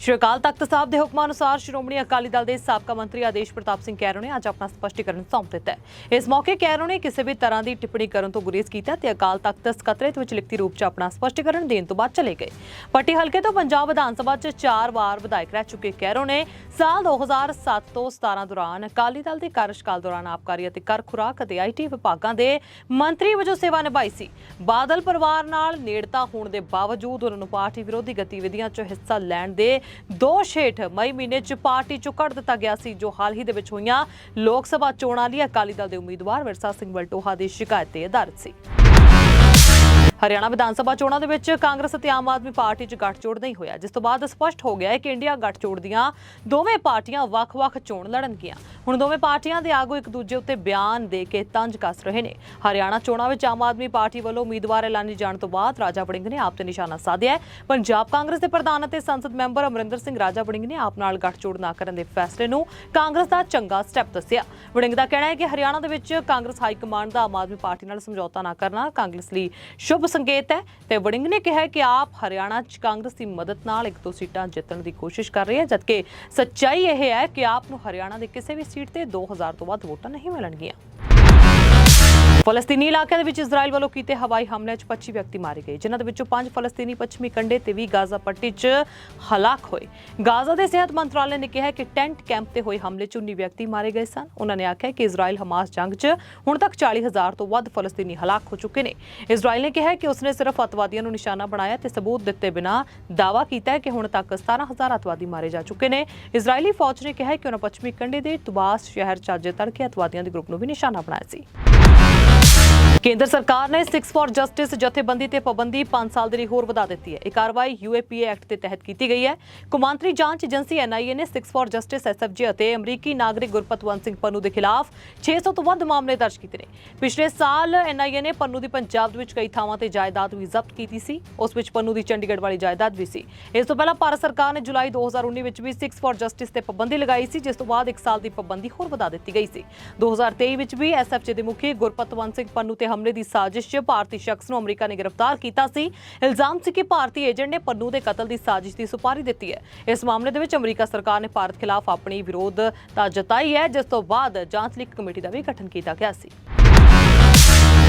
ਸ਼੍ਰੀ ਅਕਾਲ ਤਖਤ ਸਾਹਿਬ ਦੇ ਹੁਕਮਾਂ ਅਨੁਸਾਰ ਸ਼੍ਰੋਮਣੀ ਅਕਾਲੀ ਦਲ ਦੇ ਸਾਬਕਾ ਮੰਤਰੀ ਆਦੇਸ਼ ਪ੍ਰਤਾਪ ਸਿੰਘ ਕੈਰੋ ਨੇ ਅੱਜ ਆਪਣਾ ਸਪਸ਼ਟੀਕਰਨ ਸੌਂਪ ਦਿੱਤਾ ਹੈ। ਇਸ ਮੌਕੇ ਕੈਰੋ ਨੇ ਕਿਸੇ ਵੀ ਤਰ੍ਹਾਂ ਦੀ ਟਿੱਪਣੀ ਕਰਨ ਤੋਂ ਗੁਰੇਜ਼ ਕੀਤਾ ਤੇ ਅਕਾਲ ਤਖਤ ਸਕੱਤਰੇਤ ਵਿੱਚ ਲਿਖਤੀ ਰੂਪ 'ਚ ਆਪਣਾ ਸਪਸ਼ਟੀਕਰਨ ਦੇਣ ਤੋਂ ਬਾਅਦ ਚਲੇ ਗਏ। ਪੱਟੀ ਹਲਕੇ ਤੋਂ ਪੰਜਾਬ ਵਿਧਾਨ ਸਭਾ 'ਚ ਚਾਰ ਵਾਰ ਵਿਧਾਇਕ ਰਹਿ ਚੁੱਕੇ ਕੈਰੋ ਨੇ ਸਾਲ 2007 ਤੋਂ 17 ਦੌਰਾਨ ਅਕਾਲੀ ਦਲ ਦੇ ਕਾਰਜਕਾਲ ਦੌਰਾਨ ਆਬਕਾਰੀ ਅਤੇ ਕਰ ਖੁਰਾਕ ਅਤੇ ਆਈਟੀ ਵਿਭਾਗਾਂ ਦੇ ਮੰਤਰੀ ਵਜੋਂ ਸੇਵਾ ਨਿਭਾਈ ਸੀ। ਬਾਦਲ ਪਰਿਵਾਰ ਨਾਲ ਨੇੜਤਾ ਹੋਣ ਦੇ ਬਾਵਜੂਦ ਉਹਨਾਂ ਨੂੰ ਪਾਰਟੀ ਵਿਰੋਧੀ ਗਤੀਵਿਧੀਆਂ 'ਚ ਹਿੱਸਾ ਲੈਣ ਦੇ ਦੋਸ਼ ਹੇਠ ਮਈ ਮਹੀਨੇ 'ਚ ਪਾਰਟੀ 'ਚੋਂ ਕੱਢ ਦਿੱਤਾ ਗਿਆ ਸੀ, ਜੋ ਹਾਲ ਹੀ ਦੇ ਵਿੱਚ ਹੋਈਆਂ ਲੋਕ ਸਭਾ ਚੋਣਾਂ ਲਈ ਅਕਾਲੀ ਦਲ ਦੇ ਉਮੀਦਵਾਰ ਵਿਰਸਾ ਸਿੰਘ ਵਲਟੋਹਾ ਦੀ ਸ਼ਿਕਾਇਤ ਤੇ ਆਧਾਰਿਤ ਸੀ। ਹਰਿਆਣਾ ਵਿਧਾਨ ਸਭਾ ਚੋਣਾਂ ਦੇ ਵਿੱਚ ਕਾਂਗਰਸ ਅਤੇ ਆਮ ਆਦਮੀ ਪਾਰਟੀ 'ਚ ਗੱਠਜੋੜ ਨਹੀਂ ਹੋਇਆ, ਜਿਸ ਤੋਂ ਬਾਅਦ ਸਪਸ਼ਟ ਹੋ ਗਿਆ ਹੈ ਕਿ ਇੰਡੀਆ ਗੱਠਜੋੜ ਦੀਆਂ ਦੋਵੇਂ ਪਾਰਟੀਆਂ ਵੱਖ-ਵੱਖ ਚੋਣ ਲੜਨਗੀਆਂ। ਹੁਣ ਦੋਵੇਂ ਪਾਰਟੀਆਂ ਦੇ ਆਗੂ ਇੱਕ ਦੂਜੇ ਉੱਤੇ ਬਿਆਨ ਦੇ ਕੇ ਤੰਜ ਕੱਸ ਰਹੇ ਨੇ। ਹਰਿਆਣਾ ਚੋਣਾਂ ਵਿੱਚ ਆਮ ਆਦਮੀ ਪਾਰਟੀ ਵੱਲੋਂ ਉਮੀਦਵਾਰ ਐਲਾਨੇ ਜਾਣ ਤੋਂ ਬਾਅਦ ਰਾਜਾ ਵੜਿੰਗ ਨੇ ਆਪ ਤੇ ਨਿਸ਼ਾਨਾ ਸਾਧਿਆ ਹੈ। ਪੰਜਾਬ ਕਾਂਗਰਸ ਦੇ ਪ੍ਰਧਾਨ ਅਤੇ ਸੰਸਦ ਮੈਂਬਰ ਅਮਰਿੰਦਰ ਸਿੰਘ ਰਾਜਾ ਵੜਿੰਗ ਨੇ ਆਪ ਨਾਲ ਗੱਠਜੋੜ ਨਾ ਕਰਨ ਦੇ ਫੈਸਲੇ ਨੂੰ ਕਾਂਗਰਸ ਦਾ ਚੰਗਾ ਸਟੈਪ ਦੱਸਿਆ। ਵੜਿੰਗ ਦਾ ਕਹਿਣਾ ਹੈ ਕਿ ਹਰਿਆਣਾ ਦੇ ਵਿੱਚ ਕਾਂਗਰਸ ਹਾਈ ਕਮਾਂਡ ਦਾ ਆਮ ਆਦਮੀ ਪਾਰਟੀ ਨਾਲ ਸਮਝੌਤਾ ਨਾ ਕਰਨਾ ਕਾਂਗਰਸ ਲਈ ਸ਼ੁਭ ਸੰਕੇਤ ਹੈ ਤੇ ਵੜਿੰਗ ਨੇ ਕਿਹਾ ਕਿ ਆਪ ਹਰਿਆਣਾ 'ਚ ਕਾਂਗਰਸ ਦੀ ਮਦਦ ਨਾਲ ਇੱਕ ਦੋ ਸੀਟਾਂ ਜਿੱਤਣ ਦੀ ਕੋਸ਼ਿਸ਼ ਕਰ ਰਹੇ ਹੈ, ਜਦਕਿ ਸੱਚਾਈ ਇਹ ਹੈ ਕਿ ਆਪ ਨੂੰ ਹਰਿਆਣਾ ਦੇ ਕਿਸੇ ਵੀ ਸੀਟ ਤੇ 2000 ਤੋਂ ਵੱਧ ਵੋਟਾਂ ਨਹੀਂ ਮਿਲਣਗੀਆਂ। ਫਲਸਤੀਨੀ ਇਲਾਕੇ ਦੇ ਵਿੱਚ ਇਜ਼ਰਾਈਲ ਵੱਲੋਂ ਕੀਤੇ ਹਵਾਈ ਹਮਲੇ 'ਚ 25 ਵਿਅਕਤੀ ਮਾਰੇ ਗਏ, ਜਿਨ੍ਹਾਂ ਦੇ ਵਿੱਚੋਂ 5 ਫਲਸਤੀਨੀ, ਪੱਛਮੀ ਕੰਢੇ ਤੇ ਵੀ ਗਾਜ਼ਾ ਪੱਟੀ 'ਚ ਹਲਾਕ ਹੋਏ। ਗਾਜ਼ਾ ਦੇ ਸਿਹਤ ਮੰਤਰਾਲੇ ਨੇ ਕਿਹਾ ਕਿ ਟੈਂਟ ਕੈਂਪ ਤੇ ਹੋਏ ਹਮਲੇ 'ਚ 19 ਵਿਅਕਤੀ ਮਾਰੇ ਗਏ ਸਨ। ਉਹਨਾਂ ਨੇ ਆਖਿਆ ਕਿ ਇਜ਼ਰਾਈਲ ਹਮਾਸ ਜੰਗ 'ਚ ਹੁਣ ਤੱਕ 40000 ਤੋਂ ਵੱਧ ਫਲਸਤੀਨੀ ਹਲਾਕ ਹੋ ਚੁੱਕੇ ਨੇ। ਇਜ਼ਰਾਈਲ ਨੇ ਕਿਹਾ ਕਿ ਉਸਨੇ ਸਿਰਫ ਅਤਵਾਦੀਆਂ ਨੂੰ ਨਿਸ਼ਾਨਾ ਬਣਾਇਆ ਤੇ ਸਬੂਤ ਦਿੱਤੇ ਬਿਨਾਂ ਦਾਅਵਾ ਕੀਤਾ ਹੈ ਕਿ ਹੁਣ ਤੱਕ 17000 ਅਤਵਾਦੀ ਮਾਰੇ ਜਾ ਚੁੱਕੇ ਨੇ। ਇਜ਼ਰਾਈਲੀ ਫੌਜ ਨੇ ਕਿਹਾ ਕਿ ਉਹਨਾਂ ਪੱਛਮੀ ਕੰਢੇ ਦੇ ਤੁਬਾਸ ਸ਼ਹਿਰ 'ਚ ਅੱਜ ਤੜਕੇ ਅਤਵਾਦੀਆਂ ਦੇ ਗਰੁੱਪ ਨੂੰ ਵੀ ਨਿਸ਼ਾਨਾ ਬਣਾਇਆ ਸੀ। ਕੇਂਦਰ ਸਰਕਾਰ ਨੇ ਸਿਕਸ ਫੋਰ ਜਸਟਿਸ ਜਥੇਬੰਦੀ ਤੇ ਪਾਬੰਦੀ 5 ਸਾਲ ਦੇ ਲਈ ਹੋਰ ਵਧਾ ਦਿੱਤੀ ਹੈ। ਇਹ ਕਾਰਵਾਈ ਯੂਏਪੀਏ ਐਕਟ ਦੇ ਤਹਿਤ ਕੀਤੀ ਗਈ ਹੈ। ਕੌਮਾਂਤਰੀ ਜਾਂਚ ਏਜੰਸੀ ਐਨਆਈਏ ਨੇ ਸਿਕਸ ਫਾਰ ਜਸਟਿਸ ਐਸਐਫਜੀ ਅਤੇ ਅਮਰੀਕੀ ਨਾਗਰਿਕ ਗੁਰਪਤਵੰਤ ਸਿੰਘ ਪੰਨੂ ਦੇ ਖਿਲਾਫ 600 ਤੋਂ ਵੱਧ ਮਾਮਲੇ ਦਰਜ ਕੀਤੇ ਨੇ। ਪਿਛਲੇ ਸਾਲ ਐਨਆਈਏ ਨੇ ਪੰਨੂ ਦੀ ਪੰਜਾਬ ਵਿੱਚ ਕਈ ਥਾਵਾਂ ਤੇ ਜਾਇਦਾਦ ਵੀ ਜ਼ਬਤ ਕੀਤੀ ਸੀ। ਉਸ ਵਿੱਚ ਪੰਨੂ ਦੀ ਚੰਡੀਗੜ੍ਹ ਵਾਲੀ ਜਾਇਦਾਦ ਵੀ ਸੀ। ਇਸ ਤੋਂ ਪਹਿਲਾਂ ਭਾਰਤ ਸਰਕਾਰ ਨੇ ਜੁਲਾਈ 2019 ਵਿੱਚ ਵੀ ਸਿਕਸ ਫੋਰ ਜਸਟਿਸ ਤੇ ਪਾਬੰਦੀ ਲਗਾਈ ਸੀ, ਜਿਸ ਤੋਂ ਬਾਅਦ ਇੱਕ ਸਾਲ ਦੀ ਪਾਬੰਦੀ ਹੋਰ ਵਧਾ ਦਿੱਤੀ ਗਈ ਸੀ। 2023 ਵਿੱਚ ਵੀ ਐਸਐਫਜੀ ਦੇ ਮੁਖੀ ਗੁਰਪਤਵੰਤ ਸਿੰਘ ਪੰਨੂ ਤੇ ਹਮਲੇ ਦੀ ਸਾਜ਼ਿਸ਼ 'ਚ ਭਾਰਤੀ ਸ਼ਖਸ ਨੂੰ ਅਮਰੀਕਾ ਨੇ ਗ੍ਰਿਫਤਾਰ ਕੀਤਾ ਸੀ। ਇਲਜ਼ਾਮ ਸੀ ਕਿ ਭਾਰਤੀ ਏਜੰਟ ਨੇ ਪੰਨੂ ਦੇ ਕਤਲ ਦੀ ਸਾਜ਼ਿਸ਼ ਦੀ ਸੁਪਾਰੀ ਦਿੱਤੀ ਹੈ। ਇਸ ਮਾਮਲੇ ਦੇ ਵਿੱਚ ਅਮਰੀਕਾ ਸਰਕਾਰ ਨੇ ਭਾਰਤ ਖਿਲਾਫ ਆਪਣੀ ਵਿਰੋਧਤਾ ਜਤਾਈ ਹੈ, ਜਿਸ ਤੋਂ ਬਾਅਦ ਜਾਂਚ ਲਈ ਇੱਕ ਕਮੇਟੀ ਦਾ ਵੀ ਗਠਨ ਕੀਤਾ ਗਿਆ ਸੀ।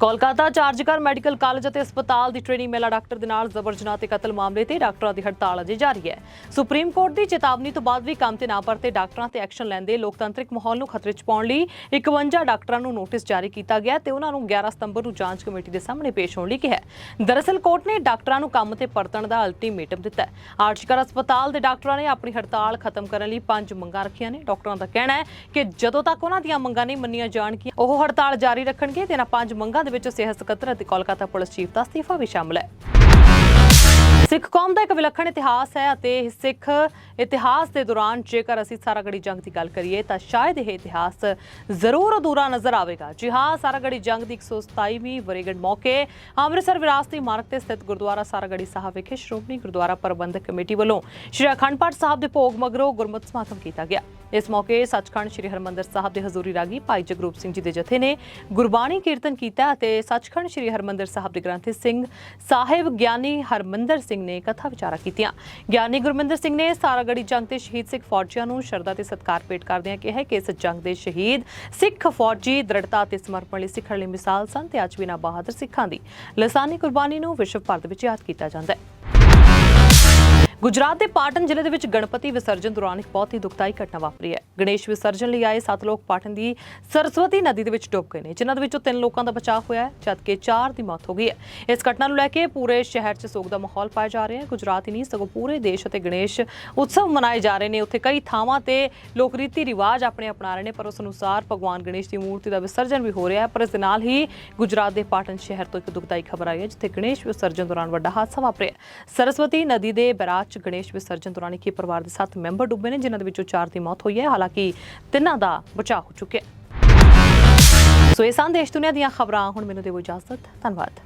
ਕੋਲਕਾਤਾ ਚਾਰਜਕਰ ਮੈਡੀਕਲ ਕਾਲਜ ਅਤੇ ਹਸਪਤਾਲ ਦੀ ਟ੍ਰੇਨਿੰਗ ਮੇਲਾ ਡਾਕਟਰ ਦੇ ਨਾਲ ਜ਼ਬਰ ਜਨਾਹ ਤੇ ਕਤਲ ਮਾਮਲੇ ਤੇ ਡਾਕਟਰਾਂ ਦੀ ਹੜਤਾਲ ਅਜੇ ਜਾਰੀ ਹੈ। ਸੁਪਰੀਮ ਕੋਰਟ ਦੀ ਚੇਤਾਵਨੀ ਤੋਂ ਬਾਅਦ ਵੀ ਕੰਮ ਤੇ ਨਾ ਪਰਤੇ ਡਾਕਟਰਾਂ ਤੇ ਐਕਸ਼ਨ ਲੈਂਦੇ ਲੋਕਤੰਤਰਿਕ ਮਾਹੌਲ ਨੂੰ ਖਤਰੇ 'ਚ ਪਾਉਣ ਲਈ 51 ਡਾਕਟਰਾਂ ਨੂੰ ਨੋਟਿਸ ਜਾਰੀ ਕੀਤਾ ਗਿਆ ਤੇ ਉਹਨਾਂ ਨੂੰ 11 ਸਤੰਬਰ ਨੂੰ ਜਾਂਚ ਕਮੇਟੀ ਦੇ ਸਾਹਮਣੇ ਪੇਸ਼ ਹੋਣ ਲਈ ਕਿਹਾ। ਦਰਅਸਲ ਕੋਰਟ ਨੇ ਡਾਕਟਰਾਂ ਨੂੰ ਕੰਮ ਤੇ ਪਰਤਣ ਦਾ ਅਲਟੀਮੇਟਮ ਦਿੱਤਾ ਹੈ। ਆਰਜਕਰ ਹਸਪਤਾਲ ਦੇ ਡਾਕਟਰਾਂ ਨੇ ਆਪਣੀ ਹੜਤਾਲ ਖਤਮ ਕਰਨ ਲਈ ਪੰਜ ਮੰਗਾਂ ਰੱਖੀਆਂ ਨੇ। ਡਾਕਟਰਾਂ ਦਾ ਕਹਿਣਾ ਹੈ ਕਿ ਜਦੋਂ ਤੱਕ ਉਹਨਾਂ ਦੀਆਂ ਮੰਗਾਂ ਨਹੀਂ ਮੰਨੀਆਂ ਜਾਣਗੀਆਂ, ਉਹ ਹੜਤਾਲ ਜਾਰੀ ਰੱਖਣਗੇ ਤੇ ਇਹਨਾਂ ਪੰਜ ਮੰਗਾਂ ਦੇ ਵਿੱਚ ਸਿਹਤ ਸਕੱਤਰ ਅਤੇ ਕੋਲਕਾਤਾ ਪੁਲਿਸ ਚੀਫ ਦਾ ਅਸਤੀਫਾ ਵੀ ਸ਼ਾਮਲ ਹੈ। ਸਿੱਖ ਕੌਮ ਦਾ ਇੱਕ ਵਿਲੱਖਣ ਇਤਿਹਾਸ ਹੈ ਅਤੇ ਸਿੱਖ ਇਤਿਹਾਸ ਦੇ ਦੌਰਾਨ ਜੇਕਰ ਅਸੀਂ ਸਾਰਾਗੜੀ ਜੰਗ ਦੀ ਗੱਲ ਕਰੀਏ ਤਾਂ ਸ਼ਾਇਦ ਇਹ ਇਤਿਹਾਸ ਜ਼ਰੂਰ ਅਧੂਰਾ ਨਜ਼ਰ ਆਵੇਗਾ। ਜੀ ਹਾਂ ਸਾਰਾਗੜੀ ਜੰਗ ਦੀ 127ਵੀਂ ਵਰੇਗੰਢ ਮੌਕੇ ਅੰਮ੍ਰਿਤਸਰ ਵਿਰਾਸਤੀ ਇਮਾਰਤ ਤੇ ਸਥਿਤ ਗੁਰਦੁਆਰਾ ਸਾਰਾਗੜੀ ਸਾਹਿਬ ਵਿਖੇ ਸ਼੍ਰੋਮਣੀ ਗੁਰਦੁਆਰਾ ਪ੍ਰਬੰਧਕ ਕਮੇਟੀ ਵੱਲੋਂ ਸ਼੍ਰੀ ਅਖੰਡ ਪਾਠ ਸਾਹਿਬ ਦੇ ਭੋਗ ਮਗਰੋਂ ਗੁਰਮਤਿ ਸਮਾਗਮ ਕੀਤਾ ਗਿਆ। ਇਸ ਮੌਕੇ ਸੱਚਖੰਡ ਸ਼੍ਰੀ ਹਰਮੰਦਰ ਸਾਹਿਬ ਦੇ ਹਜ਼ੂਰੀ ਰਾਗੀ ਭਾਈ ਜਗਰੂਪ ਸਿੰਘ ਜੀ ਦੇ ਜਥੇ ਨੇ ਗੁਰਬਾਣੀ ਕੀਰਤਨ ਕੀਤਾ ਅਤੇ ਸੱਚਖੰਡ ਸ਼੍ਰੀ ਹਰਮੰਦਰ ਸਾਹਿਬ ਦੇ ਗ੍ਰੰਥੀ ਸਿੰਘ ਸਾਹਿਬ ਗਿਆਨੀ ਹਰਮੰਦਰ ਸਿੰਘ ਨੇ ਕਥਾ ਵਿਚਾਰਾ ਕੀਤੀਆਂ। ਗਿਆਨੀ ਗੁਰਮਿੰਦਰ ਸਿੰਘ ਨੇ ਸਾਰਾ ਗੜੀ ਜੰਗ ਤੇ ਸ਼ਹੀਦ ਸਿੱਖ ਫੌਜੀਆਂ ਨੂੰ ਸ਼ਰਧਾ ਤੇ ਸਤਿਕਾਰ ਭੇਟ ਕਰਦਿਆਂ ਕਿਹਾ ਕਿ ਇਸ ਜੰਗ ਦੇ ਸ਼ਹੀਦ ਸਿੱਖ ਫੌਜੀ ਦ੍ਰਿੜਤਾ ਤੇ ਸਮਰਪਣ ਲਈ ਸਿੱਖਣ ਲਈ ਮਿਸਾਲ ਸਨ ਤੇ ਅੱਜ ਵੀ ਇਹਨਾਂ ਬਹਾਦਰ ਸਿੱਖਾਂ ਦੀ। ਲਸਾਨੀ ਕੁਰਬਾਨੀ ਨੂੰ ਵਿਸ਼ਵ ਭਰ ਦੇ ਵਿੱਚ ਯਾਦ ਕੀਤਾ ਜਾਂਦਾ ਹੈ। ਗੁਜਰਾਤ ਦੇ ਪਾਟਨ ਜ਼ਿਲ੍ਹੇ ਦੇ ਵਿੱਚ ਗਣਪਤੀ ਵਿਸਰਜਨ ਦੌਰਾਨ ਇੱਕ ਬਹੁਤ ਹੀ ਦੁਖਦਾਈ ਘਟਨਾ ਵਾਪਰੀ ਹੈ। ਗਣੇਸ਼ ਵਿਸਰਜਨ ਲਈ ਆਏ ਸੱਤ ਲੋਕ ਪਾਟਨ ਦੀ ਸਰਸਵਤੀ ਨਦੀ ਦੇ ਵਿੱਚ ਡੁੱਬ ਗਏ ਨੇ, ਜਿਨ੍ਹਾਂ ਦੇ ਵਿੱਚੋਂ ਤਿੰਨ ਲੋਕਾਂ ਦਾ ਬਚਾਅ ਹੋਇਆ ਹੈ, ਜਦਕਿ ਚਾਰ ਦੀ ਮੌਤ ਹੋ ਗਈ ਹੈ। ਇਸ ਘਟਨਾ ਨੂੰ ਲੈ ਕੇ ਪੂਰੇ ਸ਼ਹਿਰ 'ਚ ਸੋਗ ਦਾ ਮਾਹੌਲ ਪਾਇਆ ਜਾ ਰਿਹਾ ਹੈ। ਗੁਜਰਾਤ ਹੀ ਨਹੀਂ, ਸਗੋਂ ਪੂਰੇ ਦੇਸ਼ ਅਤੇ ਗਣੇਸ਼ ਉਤਸਵ ਮਨਾਏ ਜਾ ਰਹੇ ਨੇ। ਉੱਥੇ ਕਈ ਥਾਵਾਂ ਤੇ ਲੋਕ ਰੀਤੀ ਰਿਵਾਜ ਆਪਣੇ ਅਪਣਾ ਰਹੇ ਨੇ, ਪਰ ਉਸ ਅਨੁਸਾਰ ਭਗਵਾਨ ਗਣੇਸ਼ ਦੀ ਮੂਰਤੀ ਦਾ ਵਿਸਰਜਨ ਵੀ ਹੋ ਰਿਹਾ ਹੈ। ਪਰ ਇਸ ਦੇ ਨਾਲ ਹੀ ਗੁਜਰਾਤ ਦੇ ਪਾਟਨ ਸ਼ਹਿਰ ਤੋਂ ਇੱਕ ਦੁਖਦਾਈ ਖਬਰ ਆਈ ਹੈ, ਜਿੱਥੇ ਗਣੇਸ਼ ਵਿਸਰਜਨ ਦੌਰਾਨ ਵੱਡਾ ਹਾਦਸਾ ਵਾਪਰਿਆ ਸਰਸਵਤੀ ਨਦੀ ਦੇ ਬੈਰਾਜ 'ਚ ਗਣੇਸ਼ ਵਿਸਰਜਨ ਦੌਰਾਨ ਇੱਕ ਪਰਿਵਾਰ ਦੇ 7 ਮੈਂਬਰ ਡੁੱਬੇ ਨੇ, ਜਿਨ੍ਹਾਂ ਦੇ ਵਿੱਚੋਂ 4 ਦੀ ਮੌਤ ਹੋਈ ਹੈ। ਹਾਲਾਂਕਿ ਤਿੰਨਾਂ ਦਾ ਬਚਾਅ ਹੋ ਚੁੱਕਿਆ ਸੋ ਇਹ ਸੰਦੇਸ਼ ਦੁਨੀਆ ਦੀਆਂ ਖਬਰਾਂ। ਹੁਣ ਮੈਨੂੰ ਦਿਓ ਇਜਾਜ਼ਤ। ਧੰਨਵਾਦ।